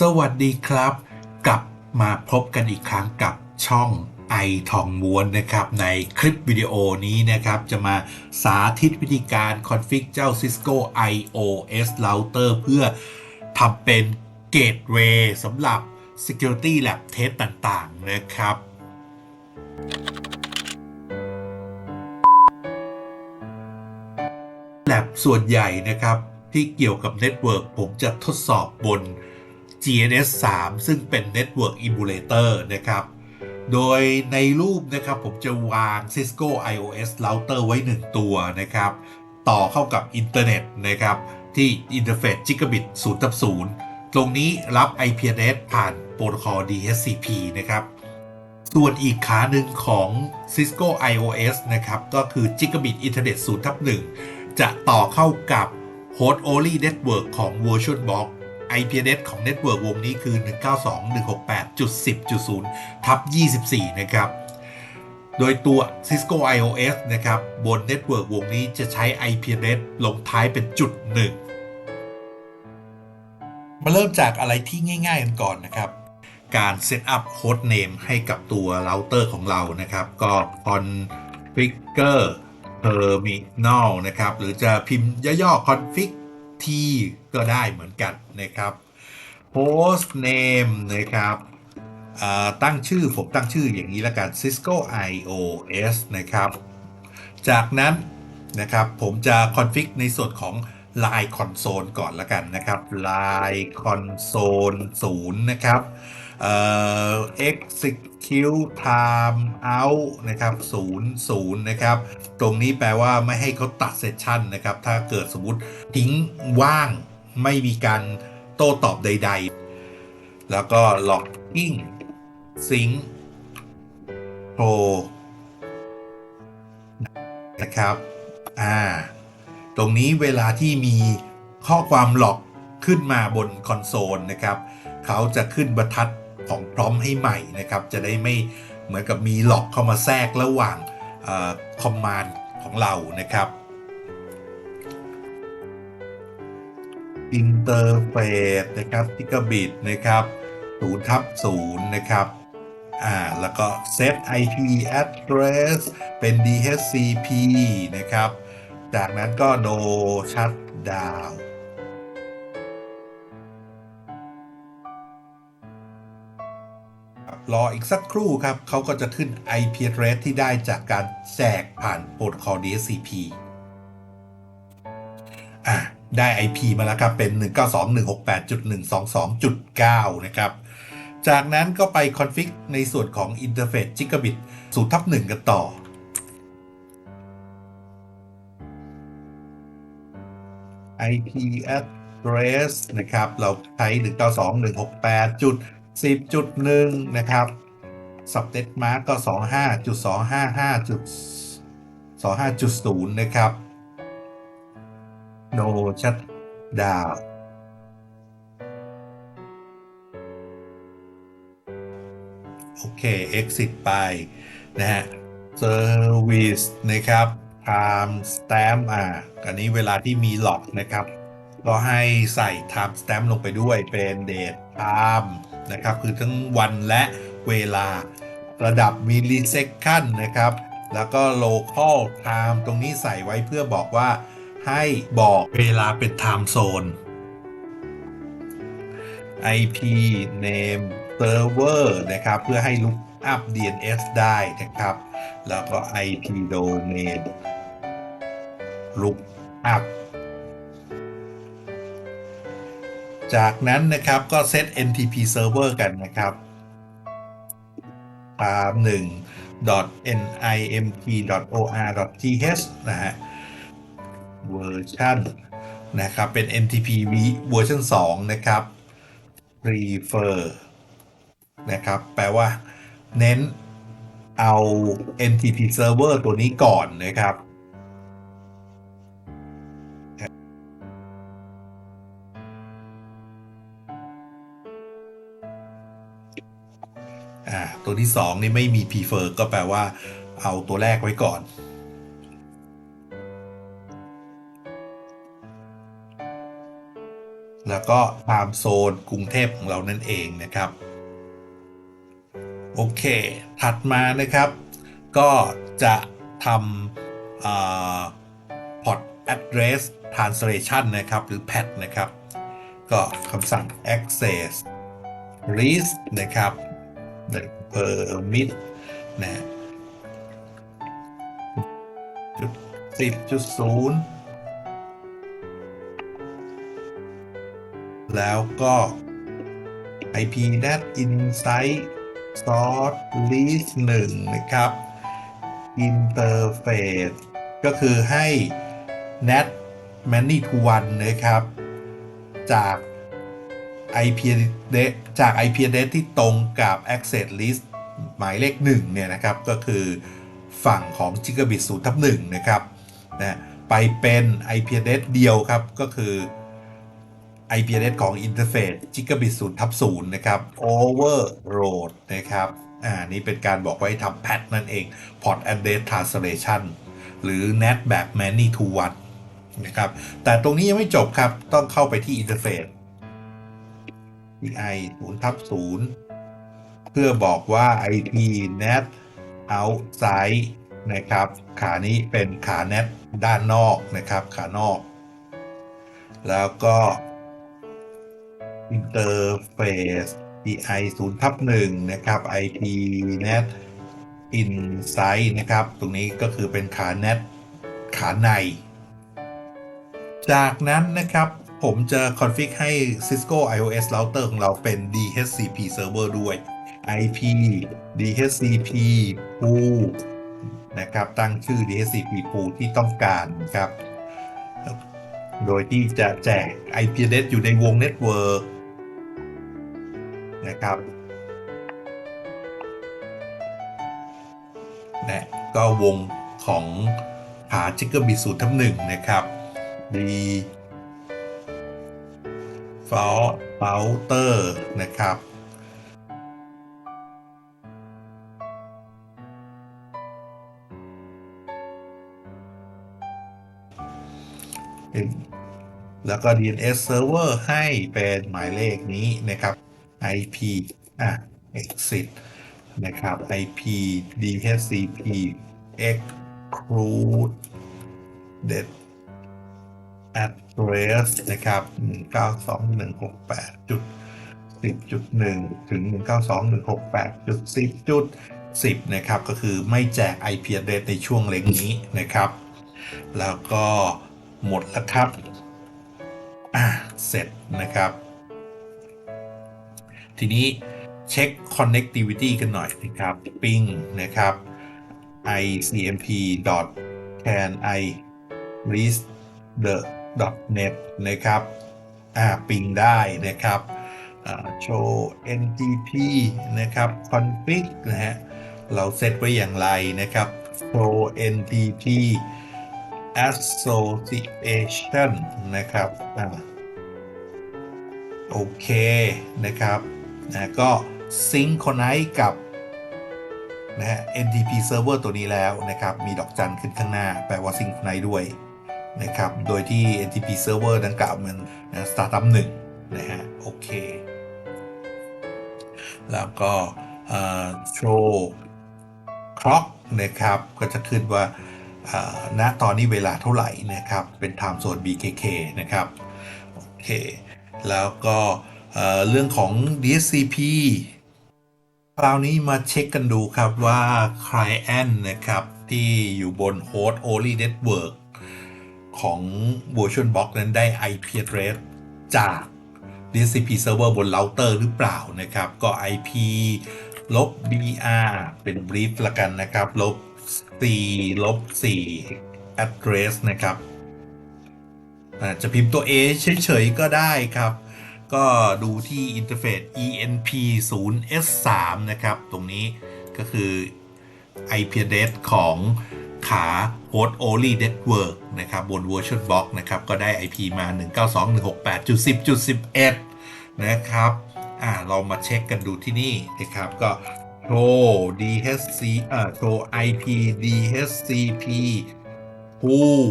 สวัสดีครับ กลับมาพบกันอีกครั้งกับช่องไอทองม้วนนะครับในคลิปวิดีโอนี้นะครับ จะมาสาธิตวิธีการคอนฟิกเจ้า Cisco IOS Router เพื่อทำเป็น Gateway สำหรับ Security Lab Test ต่างๆนะครับแลบส่วนใหญ่นะครับที่เกี่ยวกับเน็ตเวิร์กผมจะทดสอบบน GNS 3 ซึ่งเป็น Network Emulator นะครับ โดยในรูปนะครับผมจะวาง Cisco IOS Router ไว้ 1 ตัวนะครับ ต่อเข้ากับอินเทอร์เน็ตนะครับ ที่อินเทอร์เฟซ Gigabit 0ทับ0ตรงนี้รับ IP address ผ่านโปรโตคอล DHCP นะครับ ส่วนอีกขาหนึ่งของ Cisco IOS นะครับ ก็คือ Gigabit Ethernet 0ทับ1จะต่อเข้ากับ Host Only Network ของ VirtualBox IP address ของ Network วงนี้คือ 192.168.10.0ทับ24 นะครับ โดยตัว Cisco IOS นะครับ บน Network วงนี้จะใช้ IP address ลงท้ายเป็นจุดหนึ่งมาเริ่มจากอะไรที่ง่ายๆกันก่อนนะครับ การเซตอัพโฮสต์เนมให้กับตัวเราเตอร์ของเรานะครับ ก็ configure terminal นะครับ หรือจะพิมพ์ย่อๆ config t ก็ได้เหมือนกันนะครับ post name นะครับตั้งชื่อผมตั้งชื่ออย่างนี้ละกัน Cisco IOS นะครับ จากนั้นนะครับผมจะ config ในส่วนของ Line Console ก่อนละกันนะครับ Line Console 0 นะครับ เอ่อ execute time out นะครับ0 0นะครับ ตรงนี้แปลว่าไม่ให้เขาตัดเซสชันนะครับ ถ้าเกิดสมมติทิ้งว่างไม่มีการโต้ตอบใด ๆ แล้วก็ logging sync pro นะครับ อ่า ตรงนี้เวลาที่มีข้อความหลอกขึ้นมาบนคอนโซลนะครับ เขาจะขึ้นบรรทัด ของพร้อมให้ใหม่นะครับ จะได้ไม่เหมือนกับมีหลอกเข้ามาแทรกระหว่างคอมมานด์ของเรานะครับ อินเตอร์เฟซนะครับทิกบิตนะครับ0ทับ0นะครับอ่าแล้วก็ set IP address เป็น DHCP นะครับ จากนั้นก็ no shutdown รออีกสักครู่ครับเขาก็จะขึ้น IP address ที่ได้จากการแจกผ่านโปรโตคอล DHCP อะได้ IP มาแล้วครับ เป็น 192.168.122.9 นะครับ จากนั้นก็ไปคอนฟิกในส่วนของ Interface Gigabit 0ทับ1กันต่อ IP address นะครับ เราใช้ 10.1 นะครับ subnet mark ก็ 25.255.25.0 นะครับ no shutdown โอเค exit ไป นะฮะ service นะครับ time stamp อ่าอันนี้เวลาที่มีหลอกนะครับ ก็ให้ใส่ time stamp ลงไปด้วยเป็น date time นะครับ คือทั้งวันและเวลาระดับ millisecond นะครับ แล้วก็ local time ตรงนี้ใส่ไว้เพื่อบอกว่าให้บอกเวลาเป็น time zone IP name server นะครับ เพื่อให้ look up DNS ได้นะครับ แล้วก็ IP domain look up จากนั้นนะครับก็เซต NTP server กันนะครับ ตาม 1 .nimt.or.th นะฮะเวอร์ชันนะครับ เป็น NTP เวอร์ชัน2นะครับ prefer นะครับ แปลว่า เน้นเอา NTP server ตัวนี้ก่อนนะครับ ตัวที่ 2 นี่ไม่มี prefer ก็แปลว่าเอาตัวแรกไว้ก่อน แล้วก็ไทม์โซนกรุงเทพของเรานั่นเองนะครับ โอเค ถัดมานะครับ ก็จะทำเอ่อ port address translation นะครับ หรือ PAT นะครับ ก็คำสั่ง access list นะครับ permit นะจุดสิบจุดศูนย์แล้วก็ IP that insight source list 1 นะครับ interface ก็คือให้ net many to one นะครับ จาก IP address จาก IP address ที่ตรงกับ access list หมายเลข1เนี่ยนะครับก็คือฝั่งของ gigabit 0ทับ1นะครับนะไปเป็น IP address เดียวครับก็คือ IP address ของ interface gigabit 0ทับ0นะครับ overload นะครับอ่านี่เป็นการบอกไว้ทำ patch นั่นเอง port address translation หรือ NAT แบบ many to one นะครับแต่ตรงนี้ยังไม่จบครับต้องเข้าไปที่ interface TI 0ทับ0เพื่อบอกว่า IP NAT outside นะครับ ขานี้เป็นขา NAT ด้านนอกนะครับ ขานอก แล้วก็ interface TI 0ทับ1นะครับ IP NAT inside นะครับ ตรงนี้ก็คือเป็นขา NAT ขาใน จากนั้นนะครับ ผมจะคอนฟิกให้ Cisco IOS router ของเราเป็น DHCP server ด้วย IP DHCP pool นะครับตั้งชื่อ DHCP pool ที่ต้องการครับ โดยที่จะแจก IP address อยู่ในวง Network นะครับนะก็วงของหา Gigabit 0ทับ1นะครับ D เปาเปาเตอร์นะครับแล้วก็ DNS server ให้เป็นหมายเลขนี้นะครับ IP อะ exit นะครับ IP DHCP exclude d a t address นะครับ 192.168จุด10.1ถึง 192.168.10จุด10นะครับ ก็คือไม่แจก IP address ในช่วงเล็กนี้นะครับ แล้วก็หมดแล้วครับอะเสร็จนะครับ ทีนี้เช็ค connectivity กันหน่อยนะครับ ping นะครับ icmp can i reach the net นะครับอ่า ping ได้นะครับโชว์ ntp นะครับ config นะฮะเราเซตไว้อย่างไรนะครับ show ntp association นะครับอ่าโอเคนะครับนะก็ synchronize กับนะฮะ NTP server ตัวนี้แล้วนะครับ มีดอกจันขึ้นข้างหน้า แปลว่า synchronize ด้วย นะครับ โดยที่ NTP server ดังกล่าวมันนะ startup หนึ่งนะฮะ โอเค แล้วก็เอ่อ show clock นะครับ ก็จะขึ้นว่าณตอนนี้เวลาเท่าไหร่นะครับ เป็น time zone BKK นะครับ โอเค แล้วก็เอ่อเรื่องของ DSCP คราวนี้มาเช็คกันดูครับว่า Client นะครับ ที่อยู่บน Host Only Network ของ VirtualBox นั้นได้ IP address จาก DSCP server บน router หรือเปล่านะครับ ก็ IP ลบ BR เป็น brief ละกันนะครับ ลบ4ลบ 4 address นะครับอาจะพิมพ์ตัว A เฉยๆก็ได้ครับ ก็ดูที่อินเทอร์เฟซ ENP 0 S3 นะครับ ตรงนี้ก็คือ IP address ของ ขา Host Only Network นะครับบน VirtualBox นะครับ ก็ได้ IP มา 192.168.10.11 นะครับ อ่า เรามาเช็คกันดูที่นี่นะครับ ก็โชว์ DHC เอ่อโชว์ IP DHCP pool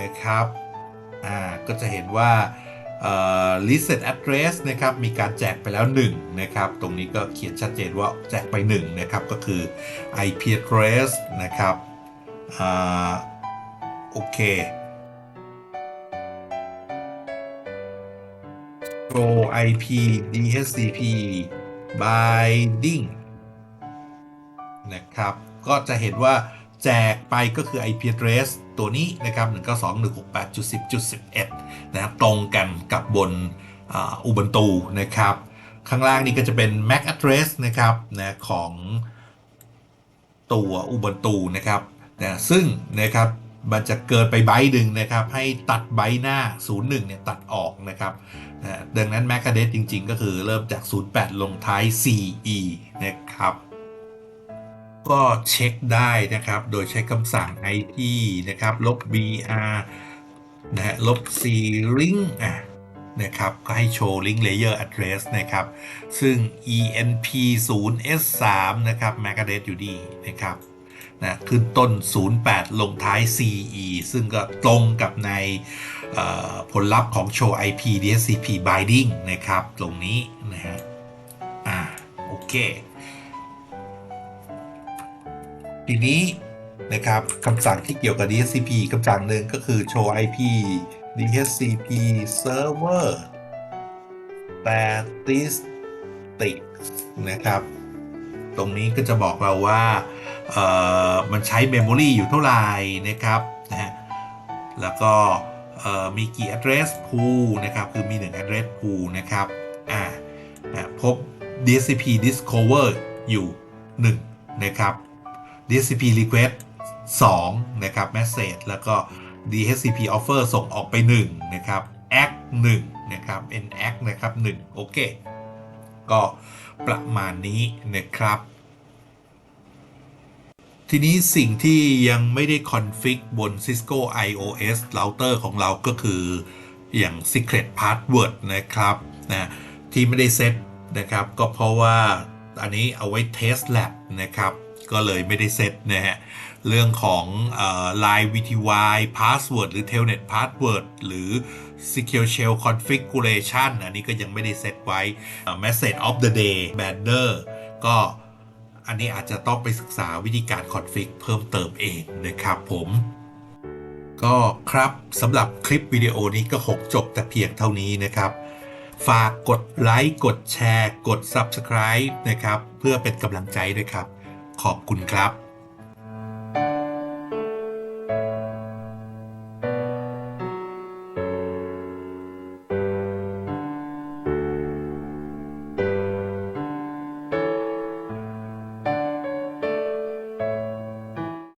นะครับ อ่า ก็จะเห็นว่าเอ่อ reset address นะครับ มีการแจกไปแล้ว 1 นะครับ ตรงนี้ก็เขียนชัดเจนว่าแจกไป 1 นะครับ ก็คือ IP address นะครับ อ่าโอเค Show IP DHCP binding นะครับ ก็จะเห็นว่าแจกไปก็คือ IP address ตัวนี้นะครับ 192.168.10.11 นะครับ ตรงกันกับบนอุบันตูนะครับ ข้างล่างนี้ก็จะเป็น MAC address นะครับนะของตัวอุบันตูนะครับ นะซึ่งนะครับมันจะเกินไปไบต์หนึ่งนะครับ ให้ตัดไบต์หน้า 01เนี่ยตัดออกนะครับนะดังนั้น MAC address จริง ๆ ก็คือเริ่มจาก 08 ลงท้าย CE นะครับ ก็เช็คได้นะครับ โดยใช้คำสั่ง IP นะครับลบ br นะฮะลบ c link อะนะครับก็ให้โชว์ link layer address นะครับ ซึ่ง enp 0 s 3 นะครับ MAC address อยู่ดีนะครับ นะขึ้นต้น 08 ลงท้าย CE ซึ่งก็ตรงกับในผลลัพธ์ของ show IP DHCP binding นะครับ ตรงนี้นะฮะอ่าโอเค ทีนี้นะครับคำสั่งที่เกี่ยวกับ DHCP คำสั่งหนึ่งก็คือ show IP DHCP server statistics นะครับ ตรงนี้ก็จะบอกเราว่า มันใช้ memory อยู่เท่าไหร่นะครับนะฮะแล้วก็มีกี่ address pool นะครับ คือมี 1 address pool นะครับอ่านะพบ DHCP discover อยู่ 1 นะครับ DHCP request 2 นะครับ message แล้วก็ DHCP offer ส่งออกไป 1 นะครับ act 1 นะครับ n act นะครับ 1 โอเค ก็ประมาณนี้นะครับ ทีนี้สิ่งที่ยังไม่ได้คอนฟิกบน Cisco IOS router ของเราก็คืออย่าง Secret Password นะครับนะที่ไม่ได้เซตนะครับก็เพราะว่าอันนี้เอาไว้ Test Lab นะครับก็เลยไม่ได้เซตนะฮะเรื่องของเอ่อ Line VTY Password หรือ Telnet Password หรือ Secure Shell Configuration อันนี้ก็ยังไม่ได้เซตไว้เอ่อ Message of the Day Banner ก็ อันนี้อาจจะต้องไปศึกษาวิธีการคอนฟิกเพิ่มเติมเองนะครับผมก็ครับสำหรับคลิปวิดีโอนี้ก็หกจบแต่เพียงเท่านี้นะครับ ฝากกดไลค์กดแชร์ กด Subscribe นะครับ เพื่อเป็นกำลังใจด้วยครับ ขอบคุณครับ